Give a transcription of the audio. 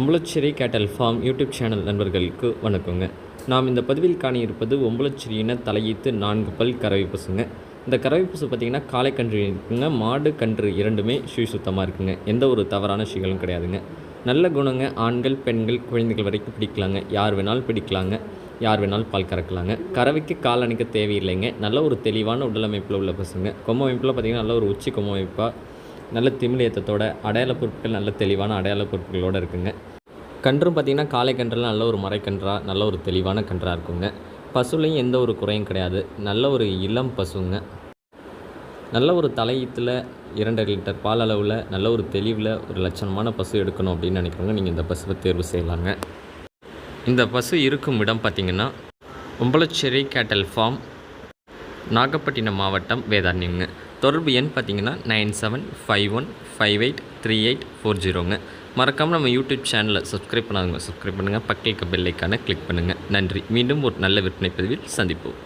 ஒம்பளச்சேரி கேட்டல் form YouTube channel நண்பர்களுக்கு வணக்கங்க. நாம் இந்த பதிவில் காணியிருப்பது ஒம்பளச்சேரியின தலையீத்து நான்கு பல் கறவை பசுங்க. இந்த கறவை பசு பார்த்திங்கன்னா காளை கன்று இருக்குங்க மாடு கன்று இரண்டுமே சுய சுத்தமாக இருக்குங்க. எந்த ஒரு தவறான விஷயங்களும் கிடையாதுங்க. நல்ல குணங்க ஆண்கள் பெண்கள் குழந்தைகள் வரைக்கும் பிடிக்கலாங்க. யார் வேணாலும் பிடிக்கலாங்க. யார் வேணாலும் பால் கறக்கலாங்க. கறவைக்கு கால் அணைக்க தேவையில்லைங்க. நல்ல ஒரு தெளிவான உடலமைப்பில் உள்ள பசுங்க. கொம்ப அமைப்பில் பார்த்திங்கன்னா நல்ல ஒரு உச்சி கொம்ப அமைப்பாக நல்ல திமிழ் அடையாள பொருட்கள் நல்ல தெளிவான அடையாள பொருட்களோடு இருக்குங்க. கன்றும் பார்த்திங்கன்னா காலை கன்றுலாம் நல்ல ஒரு மறைக்கன்றாக நல்ல ஒரு தெளிவான கன்றாக இருக்குங்க. பசுலையும் எந்த ஒரு குறையும் கிடையாது. நல்ல ஒரு இளம் பசுங்க. நல்ல ஒரு தலையீத்தில் இரண்டரை லிட்டர் பால் அளவில் நல்ல ஒரு தெளிவில் ஒரு லட்சணமான பசு எடுக்கணும் அப்படின்னு நினைக்கிறவங்க நீங்கள் இந்த பசுவை தேர்வு செய்யலாங்க. இந்த பசு இருக்கும் இடம் பார்த்திங்கன்னா ஒம்பளச்சேரி கேட்டல் ஃபார்ம் நாகப்பட்டினம் மாவட்டம் வேதாரண்யங்க தொடர்பு எண் பார்த்தீங்கன்னா nine seven five one five eight three eight four ஜீரோங்க. மறக்காமல் நம்ம யூடியூப் சேனலை சப்ஸ்கிரைப் பண்ணாதவங்க சப்ஸ்கிரைப் பண்ணுங்கள் பக்கத்துக்கு பெல்லைக்கான கிளிக் பண்ணுங்கள் நன்றி. மீண்டும் ஒரு நல்ல விற்பனை பதிவில் சந்திப்போம்.